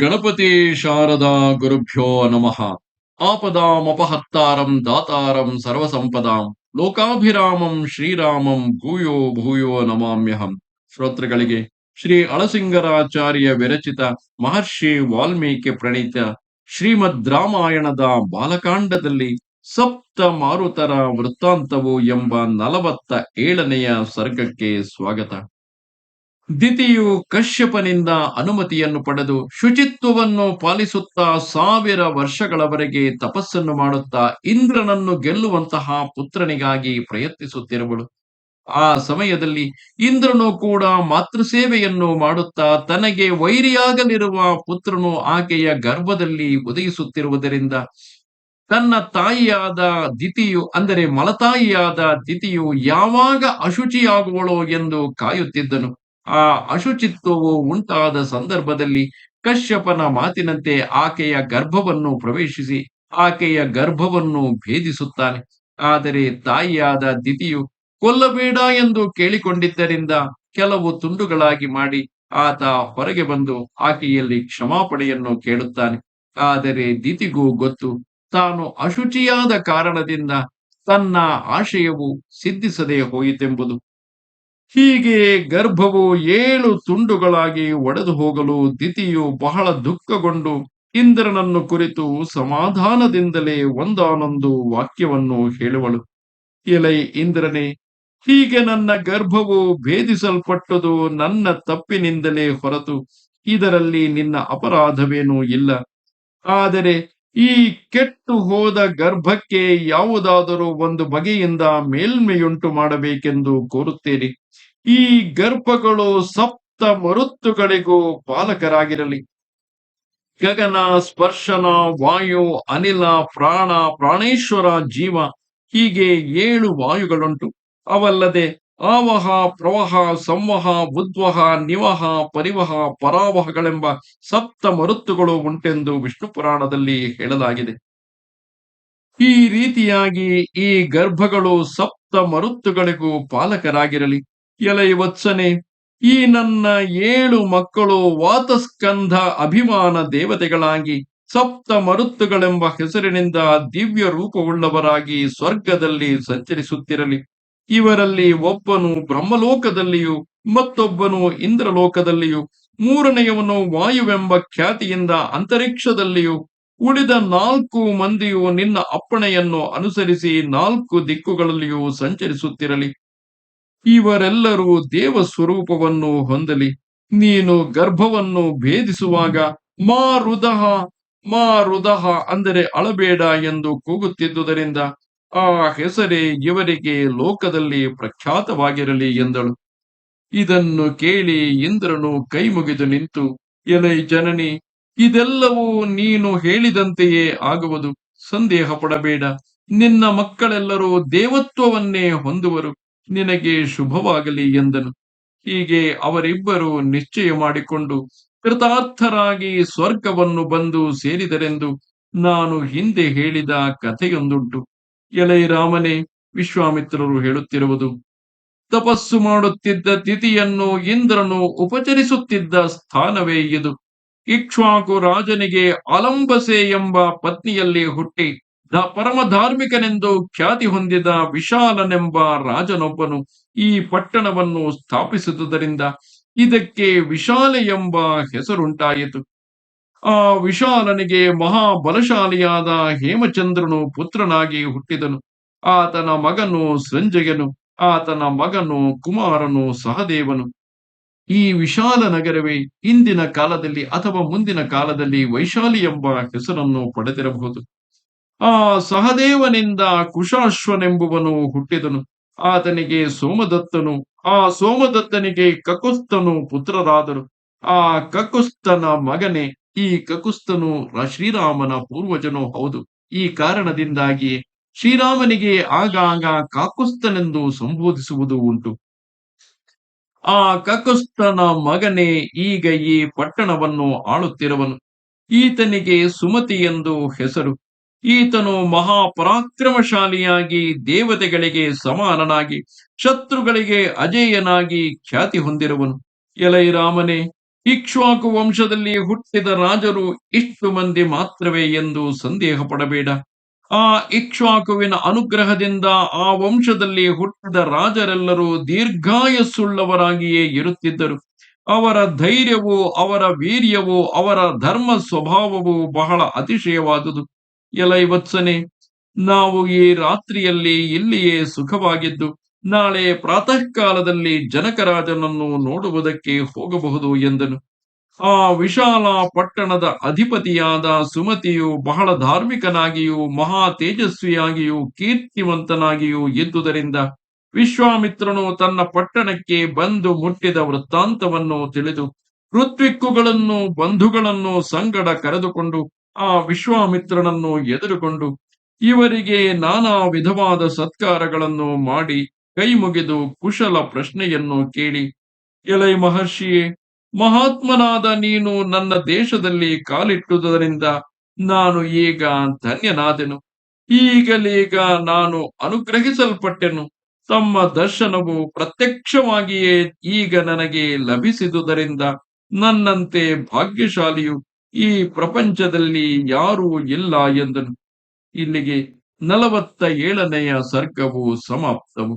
ಗಣಪತಿ ಶಾರದಾ ಗುರುಭ್ಯೋ ನಮಃ. ಆಪದಾಮಪಹತ್ತಾರಂ ದಾತಾರಂ ಸರ್ವಸಂಪದಾಂ ಲೋಕಾಭಿರಾಮಂ ಶ್ರೀರಾಮಂ ಭೂಯೋ ಭೂಯೋ ನಮಾಮ್ಯಹಂ. ಶ್ರೋತೃಗಳಿಗೆ, ಶ್ರೀ ಅಳಸಿಂಗರಾಚಾರ್ಯ ವಿರಚಿತ ಮಹರ್ಷಿ ವಾಲ್ಮೀಕಿ ಪ್ರಣೀತ ಶ್ರೀಮದ್ ರಾಮಾಯಣದ ಬಾಲಕಾಂಡದಲ್ಲಿ ಸಪ್ತ ಮಾರುತರ ವೃತ್ತಾಂತವು ಎಂಬ ನಲವತ್ತ ಏಳನೆಯ ಸರ್ಗಕ್ಕೆ ಸ್ವಾಗತ. ದಿತಿಯು ಕಶ್ಯಪನಿಂದ ಅನುಮತಿಯನ್ನು ಪಡೆದು ಶುಚಿತ್ವವನ್ನು ಪಾಲಿಸುತ್ತಾ ಸಾವಿರ ವರ್ಷಗಳವರೆಗೆ ತಪಸ್ಸನ್ನು ಮಾಡುತ್ತಾ ಇಂದ್ರನನ್ನು ಗೆಲ್ಲುವಂತಹ ಪುತ್ರನಿಗಾಗಿ ಪ್ರಯತ್ನಿಸುತ್ತಿರುವಳು. ಆ ಸಮಯದಲ್ಲಿ ಇಂದ್ರನು ಕೂಡ ಮಾತೃಸೇವೆಯನ್ನು ಮಾಡುತ್ತಾ ತನಗೆ ವೈರಿಯಾಗಲಿರುವ ಪುತ್ರನು ಆಕೆಯ ಗರ್ಭದಲ್ಲಿ ಉದಯಿಸುತ್ತಿರುವುದರಿಂದ ತನ್ನ ತಾಯಿಯಾದ ದಿತಿಯು ಅಂದರೆ ಮಲತಾಯಿಯಾದ ದಿತಿಯು ಯಾವಾಗ ಅಶುಚಿಯಾಗುವಳೋ ಎಂದು ಕಾಯುತ್ತಿದ್ದನು. ಆ ಅಶುಚಿತ್ವವು ಉಂಟಾದ ಸಂದರ್ಭದಲ್ಲಿ ಕಶ್ಯಪನ ಮಾತಿನಂತೆ ಆಕೆಯ ಗರ್ಭವನ್ನು ಪ್ರವೇಶಿಸಿ ಆಕೆಯ ಗರ್ಭವನ್ನು ಭೇದಿಸುತ್ತಾನೆ. ಆದರೆ ತಾಯಿಯಾದ ದಿತಿಯು ಕೊಲ್ಲಬೇಡ ಎಂದು ಕೇಳಿಕೊಂಡಿದ್ದರಿಂದ ಕೆಲವು ತುಂಡುಗಳಾಗಿ ಮಾಡಿ ಆತ ಹೊರಗೆ ಬಂದು ಆಕೆಯಲ್ಲಿ ಕ್ಷಮಾಪಣೆಯನ್ನು ಕೇಳುತ್ತಾನೆ. ಆದರೆ ದಿತಿಗೂ ಗೊತ್ತು, ತಾನು ಅಶುಚಿಯಾದ ಕಾರಣದಿಂದ ತನ್ನ ಆಶಯವು ಸಿದ್ಧಿಸದೇ ಹೋಯಿತೆಂಬುದು. ಹೀಗೆ ಗರ್ಭವು ಏಳು ತುಂಡುಗಳಾಗಿ ಒಡೆದು ಹೋಗಲು ದಿತಿಯು ಬಹಳ ದುಃಖಗೊಂಡು ಇಂದ್ರನನ್ನು ಕುರಿತು ಸಮಾಧಾನದಿಂದಲೇ ಒಂದಾನೊಂದು ವಾಕ್ಯವನ್ನು ಹೇಳುವಳು. ಎಲೈ ಇಂದ್ರನೇ, ಹೀಗೆ ನನ್ನ ಗರ್ಭವು ಭೇದಿಸಲ್ಪಟ್ಟದು ನನ್ನ ತಪ್ಪಿನಿಂದಲೇ ಹೊರತು, ಇದರಲ್ಲಿ ನಿನ್ನ ಅಪರಾಧವೇನೂ ಇಲ್ಲ. ಆದರೆ ಈ ಕೆಟ್ಟು ಹೋದ ಗರ್ಭಕ್ಕೆ ಯಾವುದಾದರೂ ಒಂದು ಬಗೆಯಿಂದ ಮೇಲ್ಮೆಯುಂಟು ಮಾಡಬೇಕೆಂದು ಕೋರುತ್ತೀರಿ. ಈ ಗರ್ಭಗಳು ಸಪ್ತ ಮರುತ್ತುಗಳಿಗೂ ಪಾಲಕರಾಗಿರಲಿ. ಗಗನ, ಸ್ಪರ್ಶನ, ವಾಯು, ಅನಿಲ, ಪ್ರಾಣ, ಪ್ರಾಣೇಶ್ವರ, ಜೀವ ಹೀಗೆ ಏಳು ವಾಯುಗಳುಂಟು. ಅವಲ್ಲದೆ ಆವಹ, ಪ್ರವಹ, ಸಂವಹ, ಉದ್ವಹ, ನಿವಹ, ಪರಿವಹ, ಪರಾವಹಗಳೆಂಬ ಸಪ್ತ ಮರುತ್ತುಗಳು ಉಂಟೆಂದು ವಿಷ್ಣು ಪುರಾಣದಲ್ಲಿ ಹೇಳಲಾಗಿದೆ. ಈ ರೀತಿಯಾಗಿ ಈ ಗರ್ಭಗಳು ಸಪ್ತ ಮರುತ್ತುಗಳಿಗೂ ಪಾಲಕರಾಗಿರಲಿ. ಎಲೈ ವತ್ಸನೆ, ಈ ನನ್ನ ಏಳು ಮಕ್ಕಳು ವಾತಸ್ಕಂಧ ಅಭಿಮಾನ ದೇವತೆಗಳಾಗಿ, ಸಪ್ತ ಮರುತ್ತುಗಳೆಂಬ ಹೆಸರಿನಿಂದ ದಿವ್ಯ ರೂಪವುಳ್ಳವರಾಗಿ ಸ್ವರ್ಗದಲ್ಲಿ ಸಂಚರಿಸುತ್ತಿರಲಿ. ಇವರಲ್ಲಿ ಒಬ್ಬನು ಬ್ರಹ್ಮಲೋಕದಲ್ಲಿಯೂ, ಮತ್ತೊಬ್ಬನು ಇಂದ್ರಲೋಕದಲ್ಲಿಯೂ, ಮೂರನೆಯವನು ವಾಯುವೆಂಬ ಖ್ಯಾತಿಯಿಂದ ಅಂತರಿಕ್ಷದಲ್ಲಿಯೂ, ಉಳಿದ ನಾಲ್ಕು ಮಂದಿಯು ನಿನ್ನ ಅಪ್ಪಣೆಯನ್ನು ಅನುಸರಿಸಿ ನಾಲ್ಕು ದಿಕ್ಕುಗಳಲ್ಲಿಯೂ ಸಂಚರಿಸುತ್ತಿರಲಿ. ಇವರೆಲ್ಲರೂ ದೇವ ಸ್ವರೂಪವನ್ನು ಹೊಂದಲಿ. ನೀನು ಗರ್ಭವನ್ನು ಭೇದಿಸುವಾಗ ಮಾ ರುದಹ ಮಾ ರುದಹ ಅಂದರೆ ಅಳಬೇಡ ಎಂದು ಕೂಗುತ್ತಿದ್ದುದರಿಂದ ಆ ಹೆಸರೇ ಇವರಿಗೆ ಲೋಕದಲ್ಲಿ ಪ್ರಖ್ಯಾತವಾಗಿರಲಿ ಎಂದಳು. ಇದನ್ನು ಕೇಳಿ ಇಂದ್ರನು ಕೈ ಮುಗಿದು ನಿಂತು, ಎಲೈ ಜನನಿ, ಇದೆಲ್ಲವೂ ನೀನು ಹೇಳಿದಂತೆಯೇ ಆಗುವುದು ಸಂದೇಹ ಪಡಬೇಡ ನಿನ್ನ ಮಕ್ಕಳೆಲ್ಲರೂ ದೇವತ್ವವನ್ನೇ ಹೊಂದುವರು, ನಿನಗೆ ಶುಭವಾಗಲಿ ಎಂದನು. ಹೀಗೆ ಅವರಿಬ್ಬರು ನಿಶ್ಚಯ ಮಾಡಿಕೊಂಡು, ಕೃತಾರ್ಥರಾಗಿ ಸ್ವರ್ಗವನ್ನು ಬಂದು ಸೇರಿದರೆಂದು ನಾನು ಹಿಂದೆ ಹೇಳಿದ ಕಥೆಯೊಂದುಂಟು. ಎಲೈ ರಾಮನೇ ವಿಶ್ವಾಮಿತ್ರರು ಹೇಳುತ್ತಿರುವುದು, ತಪಸ್ಸು ಮಾಡುತ್ತಿದ್ದ ತಿಥಿಯನ್ನು ಇಂದ್ರನು ಉಪಚರಿಸುತ್ತಿದ್ದ ಸ್ಥಾನವೇ ಇದು. ಇಕ್ಷ್ವಾಕು ರಾಜನಿಗೆ ಅಲಂಬಸೆ ಎಂಬ ಪತ್ನಿಯಲ್ಲಿ ಹುಟ್ಟಿ ಪರಮ ಧಾರ್ಮಿಕನೆಂದು ಖ್ಯಾತಿ ಹೊಂದಿದ ವಿಶಾಲನೆಂಬ ರಾಜನೊಬ್ಬನು ಈ ಪಟ್ಟಣವನ್ನು ಸ್ಥಾಪಿಸಿದುದರಿಂದ ಇದಕ್ಕೆ ವಿಶಾಲ ಎಂಬ ಹೆಸರುಂಟಾಯಿತು. ಆ ವಿಶಾಲನಿಗೆ ಮಹಾಬಲಶಾಲಿಯಾದ ಹೇಮಚಂದ್ರನು ಪುತ್ರನಾಗಿ ಹುಟ್ಟಿದನು. ಆತನ ಮಗನು ಸಂಜಯನು, ಆತನ ಮಗನು ಕುಮಾರನು ಸಹದೇವನು. ಈ ವಿಶಾಲ ನಗರವೇ ಇಂದಿನ ಕಾಲದಲ್ಲಿ ಅಥವಾ ಮುಂದಿನ ಕಾಲದಲ್ಲಿ ವೈಶಾಲಿ ಎಂಬ ಹೆಸರನ್ನು ಪಡೆದಿರಬಹುದು. ಆ ಸಹದೇವನಿಂದ ಕುಶಾಶ್ವನೆಂಬುವನು ಹುಟ್ಟಿದನು. ಆತನಿಗೆ ಸೋಮದತ್ತನು, ಆ ಸೋಮದತ್ತನಿಗೆ ಕಕುಸ್ತನು ಪುತ್ರರಾದರು. ಆ ಕಕುಸ್ತನ ಮಗನೇ ಈ ಕಕುಸ್ತನು ಶ್ರೀರಾಮನ ಪೂರ್ವಜನೂ ಹೌದು. ಈ ಕಾರಣದಿಂದಾಗಿ ಶ್ರೀರಾಮನಿಗೆ ಆಗಾಗ ಕಾಕುಸ್ತನೆಂದು ಸಂಬೋಧಿಸುವುದು ಉಂಟು. ಆ ಕಕುಸ್ತನ ಮಗನೇ ಈಗ ಈ ಪಟ್ಟಣವನ್ನು ಆಳುತ್ತಿರುವನು. ಈತನಿಗೆ ಸುಮತಿ ಎಂದು ಹೆಸರು. ಈತನು ಮಹಾಪರಾಕ್ರಮಶಾಲಿಯಾಗಿ ದೇವತೆಗಳಿಗೆ ಸಮಾನನಾಗಿ, ಶತ್ರುಗಳಿಗೆ ಅಜೇಯನಾಗಿ ಖ್ಯಾತಿ ಹೊಂದಿರುವನು. ಎಲೈ ರಾಮನೇ ಇಕ್ಷ್ವಾಕು ವಂಶದಲ್ಲಿ ಹುಟ್ಟಿದ ರಾಜರು ಇಷ್ಟು ಮಂದಿ ಮಾತ್ರವೇ ಎಂದು ಸಂದೇಹ ಪಡಬೇಡ ಆ ಇಕ್ಷ್ವಾಕುವಿನ ಅನುಗ್ರಹದಿಂದ ಆ ವಂಶದಲ್ಲಿ ಹುಟ್ಟಿದ ರಾಜರೆಲ್ಲರೂ ದೀರ್ಘಾಯಸ್ಸುಳ್ಳವರಾಗಿಯೇ ಇರುತ್ತಿದ್ದರು. ಅವರ ಧೈರ್ಯವು, ಅವರ ವೀರ್ಯವು, ಅವರ ಧರ್ಮ ಸ್ವಭಾವವು ಬಹಳ ಅತಿಶಯವಾದುದು. ಎಲೈವತ್ಸನೆ, ನಾವು ಈ ರಾತ್ರಿಯಲ್ಲಿ ಇಲ್ಲಿಯೇ ಸುಖವಾಗಿದ್ದು ನಾಳೆ ಪ್ರಾತಃ ಕಾಲದಲ್ಲಿ ಜನಕರಾಜನನ್ನು ನೋಡುವುದಕ್ಕೆ ಹೋಗಬಹುದು ಎಂದನು. ಆ ವಿಶಾಲ ಪಟ್ಟಣದ ಅಧಿಪತಿಯಾದ ಸುಮತಿಯು ಬಹಳ ಧಾರ್ಮಿಕನಾಗಿಯೂ ಮಹಾ ತೇಜಸ್ವಿಯಾಗಿಯೂ ಕೀರ್ತಿವಂತನಾಗಿಯೂ ಇದ್ದುದರಿಂದ ವಿಶ್ವಾಮಿತ್ರನು ತನ್ನ ಪಟ್ಟಣಕ್ಕೆ ಬಂದು ಮುಟ್ಟಿದ ವೃತ್ತಾಂತವನ್ನು ತಿಳಿದು ಋತ್ವಿಕ್ಕುಗಳನ್ನು, ಬಂಧುಗಳನ್ನು ಸಂಗಡ ಕರೆದುಕೊಂಡು ಆ ವಿಶ್ವಾಮಿತ್ರನನ್ನು ಎದುರುಕೊಂಡು ಇವರಿಗೆ ನಾನಾ ವಿಧವಾದ ಸತ್ಕಾರಗಳನ್ನು ಮಾಡಿ ಕೈ ಮುಗಿದು ಕುಶಲ ಪ್ರಶ್ನೆಯನ್ನು ಕೇಳಿ, ಎಲೈ ಮಹರ್ಷಿಯೇ, ಮಹಾತ್ಮನಾದ ನೀನು ನನ್ನ ದೇಶದಲ್ಲಿ ಕಾಲಿಟ್ಟುದರಿಂದ ನಾನು ಈಗ ಧನ್ಯನಾದೆನು. ಈಗಲೀಗ ನಾನು ಅನುಗ್ರಹಿಸಲ್ಪಟ್ಟೆನು. ತಮ್ಮ ದರ್ಶನವು ಪ್ರತ್ಯಕ್ಷವಾಗಿಯೇ ಈಗ ನನಗೆ ಲಭಿಸಿದುದರಿಂದ ನನ್ನಂತೆ ಭಾಗ್ಯಶಾಲಿಯು ಈ ಪ್ರಪಂಚದಲ್ಲಿ ಯಾರೂ ಇಲ್ಲ ಎಂದನು. ಇಲ್ಲಿಗೆ ನಲವತ್ತ ಏಳನೆಯ ಸರ್ಗವು ಸಮಾಪ್ತವು.